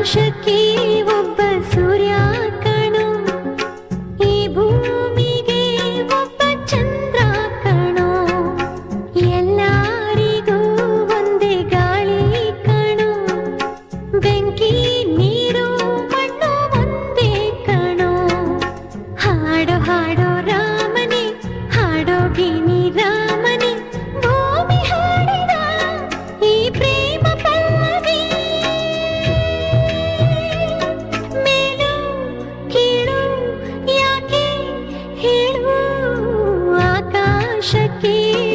ಆಕಾಶಕ್ಕೆ ಒಬ್ಬ ಸೂರ್ಯ ಕಣು ಈ ಭೂಮಿಗೆ ಒಬ್ಬ ಚಂದ್ರ ಕಣು ಎಲ್ಲರಿಗೂ ಒಂದೇ ಗಾಳಿ ಕಣು. ಬೆಂಕಿ शकी